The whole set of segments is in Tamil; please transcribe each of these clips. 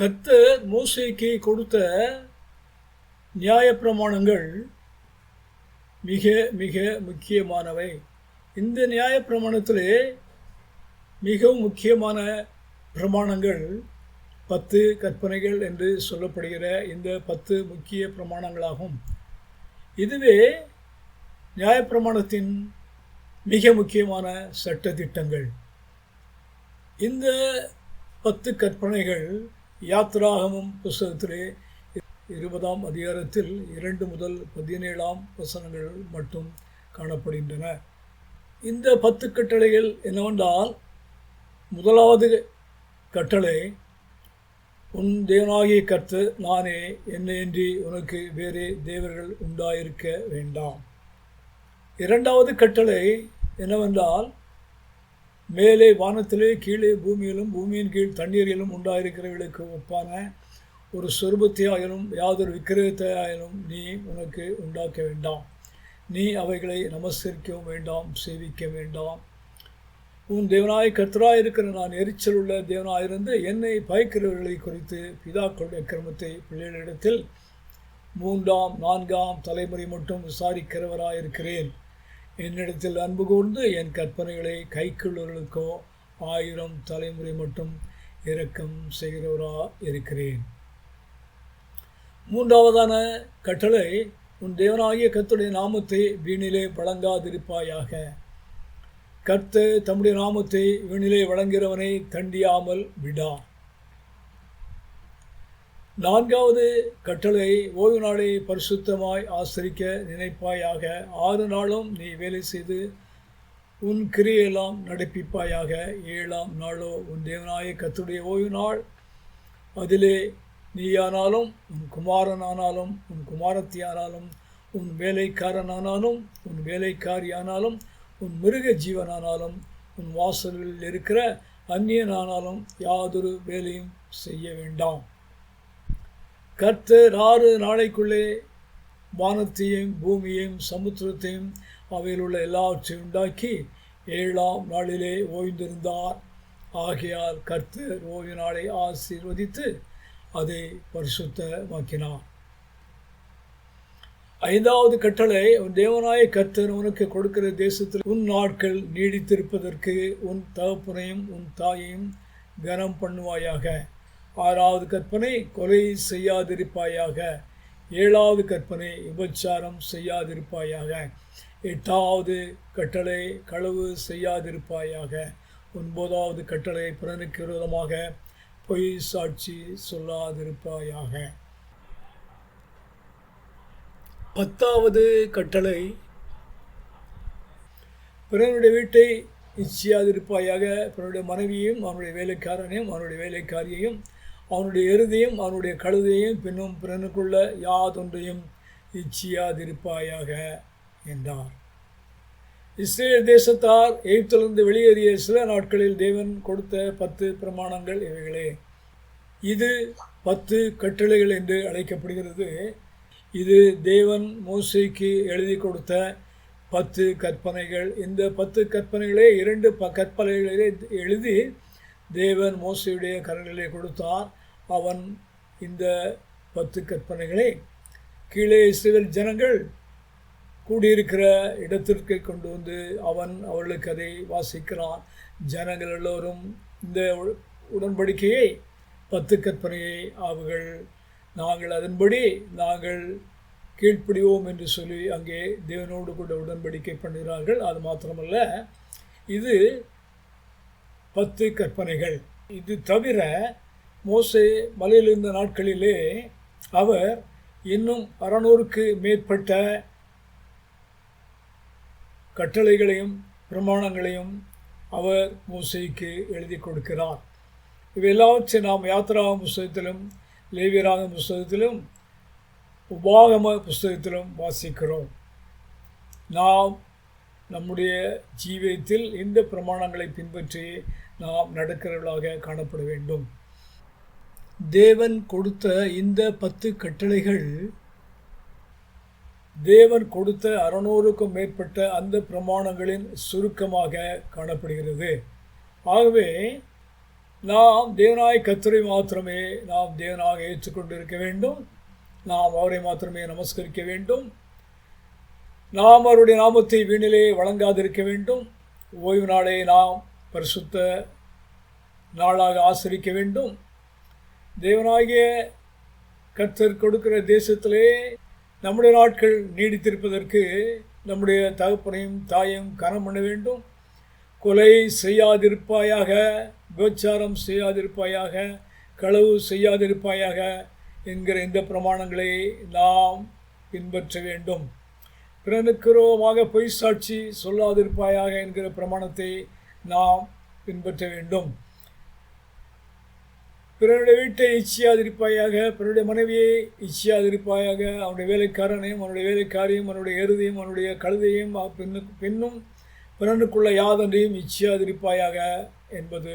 கர்த்தர் மூசைக்கு கொடுத்த நியாயப்பிரமாணங்கள் மிக மிக முக்கியமானவை. இந்த நியாயப்பிரமாணத்திலே மிகவும் முக்கியமான பிரமாணங்கள் பத்து கற்பனைகள் என்று சொல்லப்படுகிற இந்த பத்து முக்கிய பிரமாணங்களாகும். இதுவே நியாயப்பிரமாணத்தின் மிக முக்கியமான சட்டத்திட்டங்கள். இந்த பத்து கற்பனைகள் யாத்ராகமும் புஸ்தகத்திலே இருபதாம் அதிகாரத்தில் இரண்டு முதல் பதினேழாம் வசனங்கள் மட்டும் காணப்படுகின்றன. இந்த பத்து கட்டளைகள் என்னவென்றால் முதலாவது கட்டளை உன் தேவனாகிய கர்த்து நானே என்னையின்றி உனக்கு வேறே தேவர்கள் உண்டாயிருக்க வேண்டாம். இரண்டாவது கட்டளை என்னவென்றால் மேலே வானத்திலே கீழே பூமியிலும் பூமியின் கீழ் தண்ணீரிலும் உண்டாயிருக்கிறவர்களுக்கு ஒப்பான ஒரு சொருபத்தையாயிலும் யாதொரு விக்கிரகத்தையாயிலும் நீ உனக்கு உண்டாக்க வேண்டாம். நீ அவைகளை நமஸ்கரிக்கவும் வேண்டாம் சேவிக்க வேண்டாம். உன் தேவனாய் கர்த்தராய் இருக்கிற நான் எரிச்சல் உள்ள தேவனாயிருந்து என்னை பயக்கிறவர்களை குறித்து பிதாக்களுடைய கிரமத்தை பிள்ளைகளிடத்தில் மூன்றாம் நான்காம் தலைமுறை மட்டும் விசாரிக்கிறவராயிருக்கிறேன். என்னிடத்தில் அன்பு கூர்ந்து என் கற்பனைகளை கைக்குள்ளவர்களுக்கோ ஆயிரம் தலைமுறை மட்டும் இரக்கம் செய்கிறவரா இருக்கிறேன். மூன்றாவதான கட்டளை உன் தேவனாகிய கத்துடைய நாமத்தை வீணிலே வழங்காதிருப்பாயாக. கர்த்த தம்முடைய நாமத்தை வீணிலே வழங்கிறவனை தண்டியாமல் விடா. நான்காவது கட்டளை ஓய்வு நாளை பரிசுத்தமாய் ஆசரிக்க நினைப்பாயாக. ஆறு நாளும் நீ வேலை செய்து உன் கிரியெல்லாம் நடப்பிப்பாயாக. ஏழாம் நாளோ உன் தேவனாய கத்துடைய ஓய்வு நாள். அதிலே நீயானாலும் உன் குமாரனானாலும் உன் குமாரத்தியானாலும் உன் வேலைக்காரனானாலும் உன் வேலைக்காரியானாலும் உன் மிருக ஜீவனானாலும் உன் வாசல்களில் இருக்கிற அந்நியனானாலும் யாதொரு வேலையும் செய்ய வேண்டாம். கர்த்தர் ஆறு நாளைக்குள்ளே வானத்தையும் பூமியையும் சமுத்திரத்தையும் அவையில் உள்ள எல்லாவற்றையும் உண்டாக்கி ஏழாம் நாளிலே ஓய்ந்திருந்தார். ஆகையால் கர்த்தர் ஓய்வு நாளை ஆசீர்வதித்து அதை பரிசுத்தமாக்கினார். ஐந்தாவது கட்டளை உன் தேவனாய கர்த்தர் உனக்கு கொடுக்கிற தேசத்தில் உன் நாட்கள் நீடித்திருப்பதற்கு உன் தகப்பனையும் உன் தாயையும் கனம் பண்ணுவாயாக ஆறாவது கற்பனை கொலை செய்யாதிருப்பாயாக. ஏழாவது கற்பனை விபச்சாரம் செய்யாதிருப்பாயாக. எட்டாவது கட்டளை களவு செய்யாதிருப்பாயாக. ஒன்பதாவது கட்டளை பிறனுக்கு விரோதமாக. பொய் சாட்சி சொல்லாதிருப்பாயாக. பத்தாவது கட்டளை பிறனுடைய வீட்டை இச்சியாதிருப்பாயாக பிறனுடைய மனைவியையும் அவனுடைய வேலைக்காரனையும் அவனுடைய வேலைக்காரியையும் அவனுடைய எருதையும் அவனுடைய கழுதையும் பின்னும் பிறனுக்குள்ள யாதொன்றையும் இச்சியாதிருப்பாயாக என்றார். இஸ்ரேல் தேசத்தார் எய்ப்திலிருந்து வெளியேறிய சில நாட்களில் தேவன் கொடுத்த பத்து பிரமாணங்கள் இவைகளே. இது பத்து கட்டளைகள் என்று அழைக்கப்படுகிறது. இது தேவன் மோசைக்கு எழுதி கொடுத்த பத்து கற்பனைகள். இந்த பத்து கற்பனைகளே இரண்டு ப கற்பனைகளிலே எழுதி தேவன் மோசையுடைய கரங்களிலே கொடுத்தார். அவன் இந்த பத்து கற்பனைகளை கீழே இஸ்ரேல் ஜனங்கள் கூடியிருக்கிற இடத்திற்கு கொண்டு வந்து அவன் அவர்களுக்கு அதை வாசிக்கிறான். ஜனங்கள் எல்லோரும் இந்த உடன்படிக்கையை பத்து கற்பனையை அவர்கள் நாங்கள் அதன்படி நாங்கள் கீழ்ப்படிவோம் என்று சொல்லி அங்கே தேவனோடு கூட உடன்படிக்கை பண்ணுகிறார்கள். அது மாத்திரமல்ல இது பத்து கற்பனைகள். இது தவிர மோசே மலையில் இருந்த நாட்களிலே அவர் இன்னும் அறநூறுக்கு மேற்பட்ட கட்டளைகளையும் பிரமாணங்களையும் அவர் மோசைக்கு எழுதி கொடுக்கிறார். இவை எல்லாவற்றையும் நாம் யாத்திராக புஸ்தகத்திலும் லேவியராக புஸ்தகத்திலும் உபாகம புஸ்தகத்திலும் வாசிக்கிறோம். நாம் நம்முடைய ஜீவியத்தில் இந்த பிரமாணங்களை பின்பற்றி நாம் நடக்கிறவர்களாக காணப்பட வேண்டும். தேவன் கொடுத்த இந்த பத்து கட்டளைகள் தேவன் கொடுத்த அறநூறுக்கும் மேற்பட்ட அந்த பிரமாணங்களின் சுருக்கமாக காணப்படுகிறது. ஆகவே நாம் தேவனாய் கத்தரை மாத்திரமே நாம் தேவனாக ஏற்றுக்கொண்டிருக்க வேண்டும். நாம் அவரை மாத்திரமே நமஸ்கரிக்க வேண்டும். நாம் அவருடைய நாமத்தை வீணிலே வழங்காதிருக்க வேண்டும். ஓய்வு நாளை நாம் பரிசுத்த நாளாக ஆசிரிக்க வேண்டும். தேவனாகிய கர்த்தர் கொடுக்கிற தேசத்திலே நம்முடைய நாட்கள் நீடித்திருப்பதற்கு நம்முடைய தகப்பனையும் தாயும் கனம் பண்ண வேண்டும். கொலை செய்யாதிருப்பாயாக விபச்சாரம் செய்யாதிருப்பாயாக களவு செய்யாதிருப்பாயாக என்கிற இந்த பிரமாணங்களை நாம் பின்பற்ற வேண்டும். பிறனுக்குரோமாக பொய் சாட்சி சொல்லாதிருப்பாயாக என்கிற பிரமாணத்தை நாம் பின்பற்ற வேண்டும். பிறனுடைய வீட்டை இச்சியாதிருப்பாயாக பிறனுடைய மனைவியை இச்சியாதிருப்பாயாக அவனுடைய வேலைக்காரனையும் அவனுடைய வேலைக்காரியும் அவனுடைய எருதையும் அவனுடைய கழுதையும் பெண்ணு பெண்ணும் பிறனுக்குள்ள யாதொன்றையும் இச்சியாதிருப்பாயாக என்பது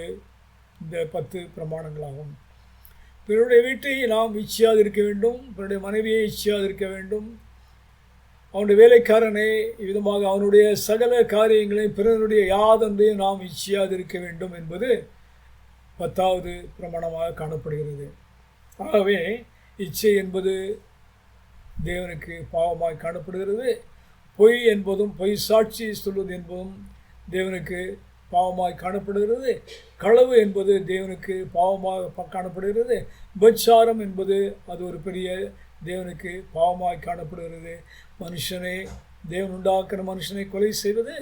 இந்த பத்து பிரமாணங்களாகும். பிறருடைய வீட்டை நாம் இச்சியாதிருக்க வேண்டும் பிறனுடைய மனைவியை இச்சியாதிருக்க வேண்டும். அவனுடைய வேலைக்காரனை விதமாக அவனுடைய சகல காரியங்களையும் பிறனுடைய யாதொன்றையும் நாம் இச்சியாதிருக்க வேண்டும் என்பது பத்தாவது பிரமாணமாக காணப்படுகிறது. ஆகவே இச்சை என்பது தேவனுக்கு பாவமாக காணப்படுகிறது. பொய் என்பதும் பொய் சாட்சி சொல்வது என்பதும் தேவனுக்கு பாவமாய் காணப்படுகிறது. களவு என்பது தேவனுக்கு பாவமாக காணப்படுகிறது. பச்சாரம் என்பது அது ஒரு பெரிய தேவனுக்கு பாவமாய் காணப்படுகிறது. மனுஷனை தேவன் உண்டாக்குற மனுஷனை கொலை செய்வது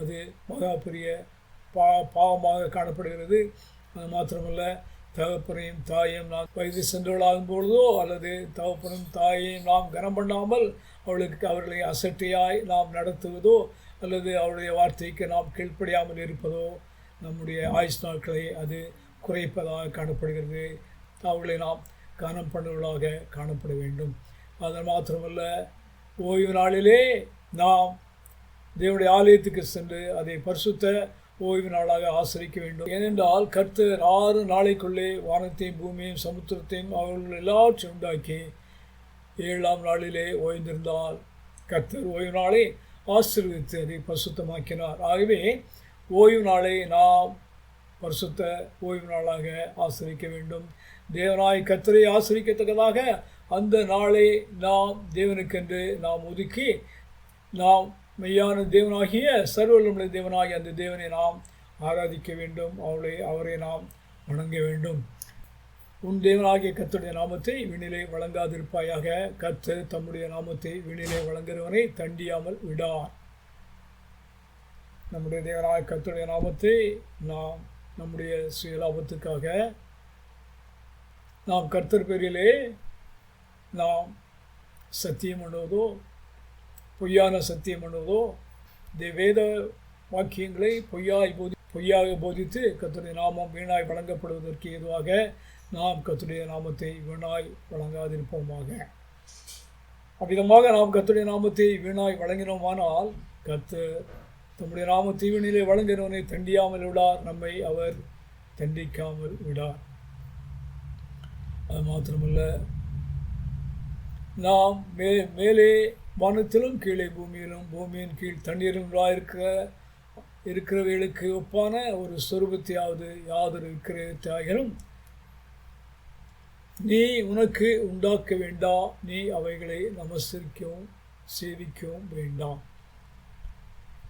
அது மகா பெரிய பா பாவமாக காணப்படுகிறது. அது மாத்திரமல்ல தகப்பனையும் தாயையும் நாம் வயது சென்றவளாகும் பொழுதோ அல்லது தகப்பனும் தாயையும் நாம் கனம் பண்ணாமல் அவளுக்கு அவர்களை அசட்டையாய் நாம் நடத்துவதோ அல்லது அவருடைய வார்த்தைக்கு நாம் கீழ்ப்படியாமல் இருப்பதோ நம்முடைய ஆயுஷ் நாட்களை அது குறைப்பதாக காணப்படுகிறது. அவர்களை நாம் கனம் பண்ணுவதாக காணப்பட வேண்டும். அது மாத்திரமல்ல ஓய்வு நாளிலே நாம் தேவனுடைய ஆலயத்துக்கு சென்று அதை பரிசுத்த ஓய்வு நாளாக ஆசிரிக்க வேண்டும். ஏனென்றால் கர்த்தர் ஆறு நாளைக்குள்ளே வானத்தையும் பூமியையும் சமுத்திரத்தையும் அவர்கள் எல்லாவற்றையும் உண்டாக்கி ஏழாம் நாளிலே ஓய்ந்திருந்தால் கர்த்தர் ஓய்வு நாளை ஆசீர்வித்து அதை பரிசுத்தமாக்கினார். ஆகவே ஓய்வு நாளை நாம் பரிசுத்த ஓய்வு நாளாக ஆசிரிக்க வேண்டும். தேவனாய் கர்த்தரை ஆசிரிக்கத்தக்கதாக அந்த நாளை நாம் தேவனுக்கென்று நாம் ஒதுக்கி நாம் மெய்யான தேவனாகிய சர்வல்லமுடைய தேவனாகிய அந்த தேவனை நாம் ஆராதிக்க வேண்டும். அவளை அவரை நாம் வணங்க வேண்டும். உன் தேவனாகிய கத்துடைய நாமத்தை விண்ணிலே வழங்காதிருப்பாயாக. கத்து தம்முடைய நாமத்தை விண்ணிலே வழங்குகிறவனை தண்டியாமல் விடார் நம்முடைய தேவனாக கத்துடைய நாமத்தை நாம் நம்முடைய சுயலாபத்துக்காக நாம் கர்த்தர் பேரிலே நாம் சத்தியம் பண்ணுவதோ பொய்யான சத்தியம் என்பதோ இந்த வேத வாக்கியங்களை பொய்யாய் போதி பொய்யாக போதித்து கத்துடைய நாமம் வீணாய் வழங்கப்படுவதற்கு ஏதுவாக நாம் கத்துடைய நாமத்தை வீணாய் வழங்காதிருப்போமாக. அவ்விதமாக நாம் கத்துடைய நாமத்தை வீணாய் வழங்கினோமானால் கத்து தம்முடைய நாம தீவினிலே வழங்கினவனை தண்டியாமல் விடார் நம்மை அவர் தண்டிக்காமல் விடார். அது மாத்திரமல்ல நாம் மே மேலே வானத்திலும் கீழே பூமியிலும் பூமியின் கீழ் தண்ணீரும் இருக்கிற இருக்கிறவைகளுக்கு ஒப்பான ஒரு சொரூபத்தையாவது யாதொரு விக்கிரகத்தாகிலும் நீ உனக்கு உண்டாக்க வேண்டாம் நீ அவைகளை நமஸ்கரிக்கவும் சேவிக்கவும் வேண்டாம்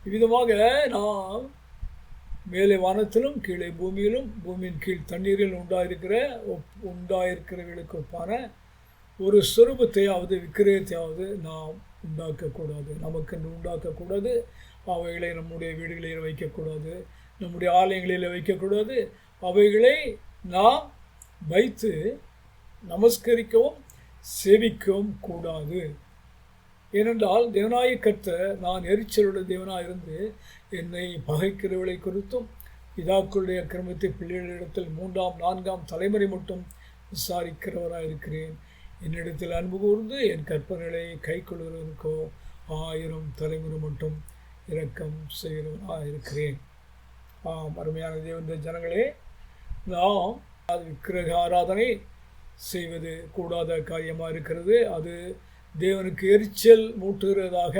இவ்விதமாக நாம் மேலே வானத்திலும் கீழே பூமியிலும் பூமியின் கீழ் தண்ணீரில் உண்டாயிருக்கிற ஒப் உண்டாயிருக்கிறவர்களுக்கு ஒப்பான ஒரு சொரூபத்தையாவது விக்கிரகத்தையாவது நாம் உண்டாக்கக்கூடாது. நமக்கென்று உண்டாக்கக்கூடாது. அவைகளை நம்முடைய வீடுகளில் வைக்கக்கூடாது. நம்முடைய ஆலயங்களில் வைக்கக்கூடாது. அவைகளை நாம் வைத்து நமஸ்கரிக்கவும் சேவிக்கவும் கூடாது. ஏனென்றால் தேவனாய கற்ற நான் எரிச்சலுடைய தேவனாக இருந்து என்னை பகைக்கிறவளை குறித்தும் பிதாக்களுடைய கிரமத்தை பிள்ளைகளிடத்தில் மூன்றாம் நான்காம் தலைமுறை மட்டும் விசாரிக்கிறவராக இருக்கிறேன் என்னிடத்தில் அன்பு கூர்ந்து என் கற்பனைகளை கை கொள்கிறவனுக்கோ ஆயிரம் தலைமுறை மட்டும் இரக்கம் செய்கிறவனாக இருக்கிறேன். ஆம் அருமையான தேவந்த ஜனங்களே நாம் அது விக்கிரக ஆராதனை செய்வது கூடாத காரியமாக இருக்கிறது. அது தேவனுக்கு எரிச்சல் மூட்டுகிறதாக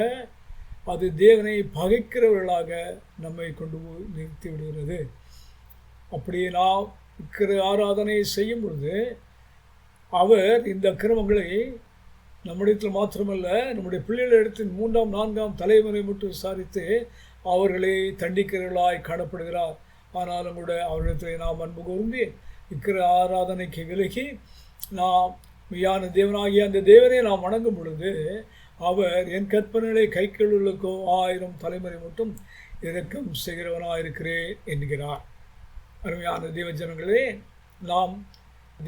அது தேவனை பகைக்கிறவர்களாக நம்மை கொண்டு போய் நிறுத்தி விடுகிறது. அப்படியே நாம் விக்கிரக ஆராதனை செய்யும் பொழுது அவர் இந்த கிரமங்களை நம்மிடத்தில் மாத்திரமல்ல நம்முடைய பிள்ளைகளிடத்தின் மூன்றாம் நான்காம் தலைமுறை மட்டும் விசாரித்து அவர்களை தண்டிக்கிறவர்களாய் காணப்படுகிறார். ஆனாலும் கூட அவரிடத்தில் நாம் அன்பு கூர்ந்து விக்கிர ஆராதனைக்கு விலகி நாம் மெய்யான தேவனாகிய அந்த தேவனை நாம் வணங்கும் பொழுது அவர் என் கற்பனைகளை கைக்கொள்ளுக்கோ ஆயிரம் தலைமுறை மட்டும் இறக்கம் செய்கிறவனாக இருக்கிறேன் என்கிறார். அருமையான தேவஜனங்களே நாம்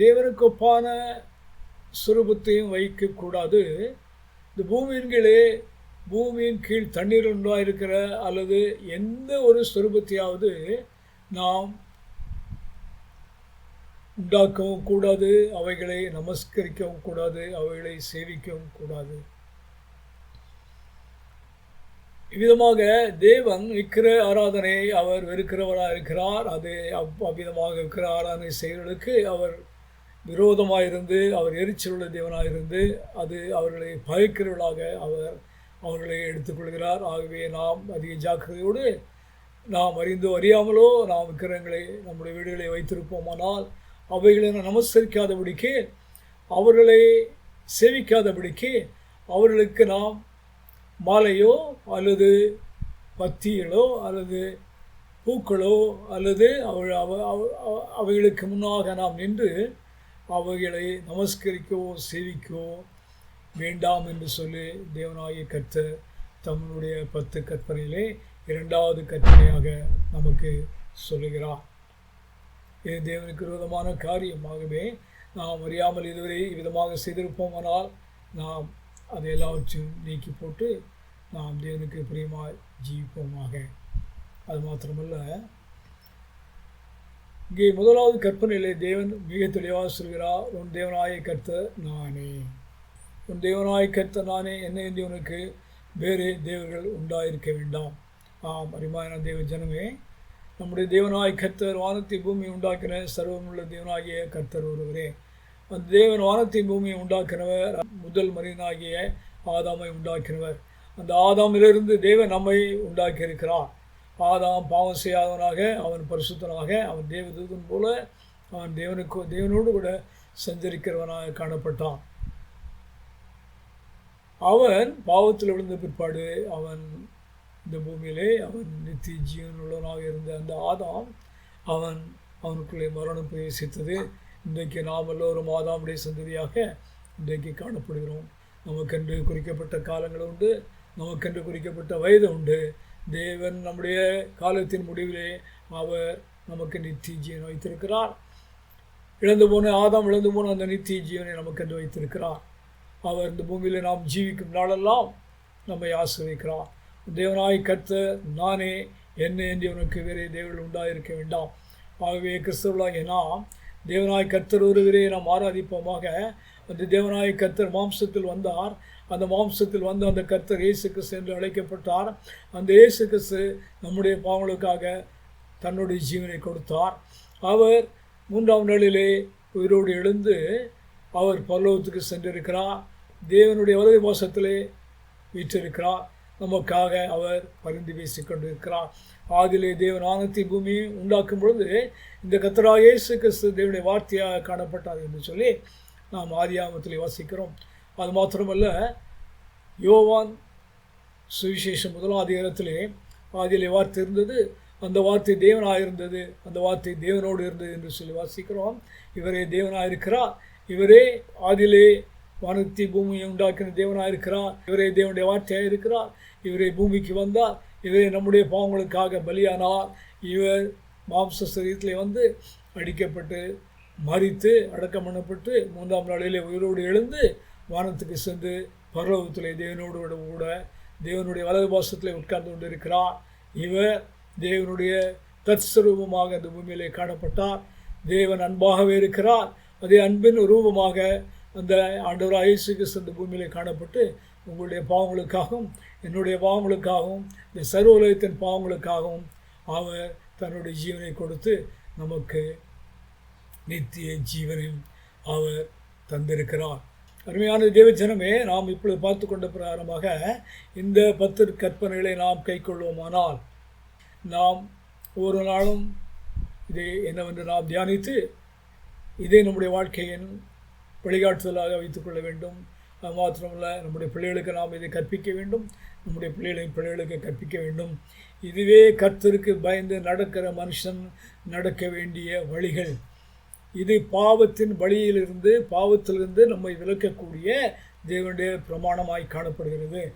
தேவனுக்கு ஒப்பான சுரூபத்தையும் வைக்கக்கூடாது. இந்த பூமியின் கீழே பூமியின் கீழ் தண்ணீர் உண்டாயிருக்கிற அல்லது எந்த ஒரு சுரூபத்தையாவது நாம் உண்டாக்கவும் கூடாது. அவைகளை நமஸ்கரிக்கவும் கூடாது. அவைகளை சேவிக்கவும் கூடாது. இவ்விதமாக தேவன் விக்கிர ஆராதனை அவர் வெறுக்கிறவராக இருக்கிறார் அது அவ்விதமாக விக்கிர ஆராதனை செய்வர்களுக்கு அவர் விரோதமாக இருந்து அவர் எரிச்சலுள்ள தேவனாக இருந்து அது அவர்களை பயக்கிறவர்களாக அவர் அவர்களை எடுத்துக்கொள்கிறார். ஆகவே நாம் அதிக ஜாக்கிரதையோடு நாம் அறிந்தோ அறியாமலோ நாம் விக்கிரங்களை நம்முடைய வீடுகளை வைத்திருப்போமானால் அவைகளை நமஸ்கரிக்காதபடிக்கு அவர்களை சேவிக்காதபடிக்கு அவர்களுக்கு நாம் மாலையோ அல்லது பத்திகளோ அல்லது பூக்களோ அல்லது அவள் அவைகளுக்கு முன்னாக நாம் நின்று அவைகளை நமஸ்கரிக்கவோ சேவிக்கவோ வேண்டாம் என்று சொல்லி தேவனாகிய கத்த தம்முடைய பத்து கற்பனையிலே இரண்டாவது கற்பனையாக நமக்கு சொல்லுகிறார். இது தேவனுக்கு விரோதமான காரியமாகவே நாம் அறியாமல் இதுவரை விதமாக செய்திருப்போமானால் நாம் அதை எல்லாவற்றையும் நீக்கி போட்டு நாம் தேவனுக்கு பிரியமாக ஜீவிப்போமாக. அது மாத்திரமல்ல இங்கே முதலாவது கற்பனையிலே தேவன் மிக தெளிவாக சொல்கிறார் உன் தேவனாய கர்த்த நானே. உன் தேவனாய கர்த்த நானே. என்ன என்று உனக்கு வேறு தேவர்கள் உண்டாயிருக்க வேண்டாம். ஆம் அரிமான தேவ ஜனமே நம்முடைய தேவனாய் கர்த்தர் வானத்தை பூமி உண்டாக்கின சர்வமுள்ள தேவனாகிய கர்த்தர் ஒருவரே. அந்த தேவன் வானத்தை பூமியை உண்டாக்கினவர் முதல் மனிதனாகிய ஆதாமை உண்டாக்கினவர். அந்த ஆதாமிலிருந்து தேவன் நம்மை உண்டாக்கியிருக்கிறார். பாதாம் பாவம் செய்யாதவனாக அவன் பரிசுத்தனாக அவன் தேவதூதன் போல அவன் தேவனுக்கு தேவனோடு கூட சஞ்சரிக்கிறவனாக காணப்பட்டான். அவன் பாவத்தில் விழுந்த பிற்பாடு அவன் இந்த பூமியிலே அவன் நித்திய ஜீவன் உள்ளவனாக இருந்த அந்த ஆதாம் அவன் அவனுக்குள்ளே மரணம் பிரவேசித்தது. இன்றைக்கு நாம் எல்லோரும் ஆதாமுடைய சந்ததியாக இன்றைக்கு காணப்படுகிறோம். நமக்கென்று குறிக்கப்பட்ட காலங்கள் உண்டு நமக்கென்று குறிக்கப்பட்ட வயது உண்டு. தேவன் நம்முடைய காலத்தின் முடிவிலே அவர் நமக்கு நித்திய ஜீவன் வைத்திருக்கிறார். இழந்து போன ஆதாம் இழந்து போன அந்த நித்திய ஜீவனை நமக்கென்று வைத்திருக்கிறார். அவர் இந்த பூமியில் நாம் ஜீவிக்கும் நாளெல்லாம் நம்மை ஆசிரியக்கிறார் தேவனாய் கத்த நானே என்ன என்று உனக்கு வேறே தேவர்கள் உண்டாயிருக்க வேண்டாம். ஆகவே கிறிஸ்தவர்களாகிய நாம் தேவனாய் கர்த்தர் ஒருவரே நாம் ஆராதிப்போமாக. அந்த தேவனாய் கர்த்தர் மாம்சத்தில் வந்தார். அந்த மாம்சத்தில் வந்து அந்த கர்த்தர் இயேசு கிறிஸ்து என்று அழைக்கப்பட்டார். அந்த இயேசு கிறிஸ்து நம்முடைய பாவங்களுக்காக தன்னுடைய ஜீவனை கொடுத்தார். அவர் மூன்றாம் நாளிலே உயிரோடு எழுந்து அவர் பல்லவத்துக்கு சென்றிருக்கிறார். தேவனுடைய வலது மோசத்திலே வீற்றிருக்கிறார். நமக்காக அவர் பரிந்து பேசி கொண்டிருக்கிறார். ஆதிலே தேவன் ஆனத்தி பூமியை உண்டாக்கும் பொழுது இந்த கத்தராக இயேசு கிறிஸ்து தேவனுடைய வார்த்தையாக காணப்பட்டார் என்று சொல்லி நாம் ஆதியாமத்தில் வாசிக்கிறோம். அது மாத்திரமல்ல யோவான் சுவிசேஷம் முதலாம் அதிகாரத்திலே ஆதியிலே வார்த்தை இருந்தது. அந்த வார்த்தை தேவனாக இருந்தது அந்த வார்த்தை தேவனோடு இருந்தது என்று சொல்லி வாசிக்கிறோம். இவரே தேவனாக இருக்கிறார் இவரே ஆதியிலே வானத்தி பூமியை உண்டாக்கின தேவனாக இருக்கிறார் இவரே தேவனுடைய வார்த்தையாக இருக்கிறார். இவரே பூமிக்கு வந்தார். இவரே நம்முடைய பாவங்களுக்காக பலியானார். இவர் மாம்ச சரீரத்தில் வந்து அடிக்கப்பட்டு மறித்து அடக்கம் பண்ணப்பட்டு மூன்றாம் நாளிலே உயிரோடு எழுந்து வானத்துக்கு சென்று பரலோகத்தில் தேவனோடு கூட தேவனுடைய வலது பாசத்தில் உட்கார்ந்து கொண்டிருக்கிறார். இவர் தேவனுடைய தத்ஸ்வரூபமாக இந்த பூமியிலே காணப்பட்டார். தேவன் அன்பாகவே இருக்கிறார். அதே அன்பின் ரூபமாக அந்த ஆண்டவர் இயேசு கிறிஸ்து பூமியிலே காணப்பட்டு உங்களுடைய பாவங்களுக்காகவும் என்னுடைய பாவங்களுக்காகவும் இந்த சர்வ உலகத்தின் பாவங்களுக்காகவும் அவர் தன்னுடைய ஜீவனை கொடுத்து நமக்கு நித்திய ஜீவனில் அவர் தந்திருக்கிறார். அருமையான தேவஜனமே நாம் இப்பொழுது பார்த்து கொண்ட பிரகாரமாக இந்த பத்து கற்பனைகளை நாம் கைக்கொள்வோமானால் நாம் ஒரு நாளும் இதை என்னவென்று நாம் தியானித்து இதை நம்முடைய வாழ்க்கையின் வழிகாட்டுதலாக வைத்துக்கொள்ள வேண்டும். அது மாத்திரமல்ல நம்முடைய பிள்ளைகளுக்கு நாம் இதை கற்பிக்க வேண்டும். நம்முடைய பிள்ளைகளின் பிள்ளைகளுக்கு கற்பிக்க வேண்டும். இதுவே கர்த்தருக்கு பயந்து நடக்கிற மனுஷன் நடக்க வேண்டிய வழிகள். இது பாவத்தின் வழியிலிருந்து பாவத்திலிருந்து நம்மை விலக்கக்கூடிய தேவனுடைய பிரமாணமாய் காணப்படுகிறது.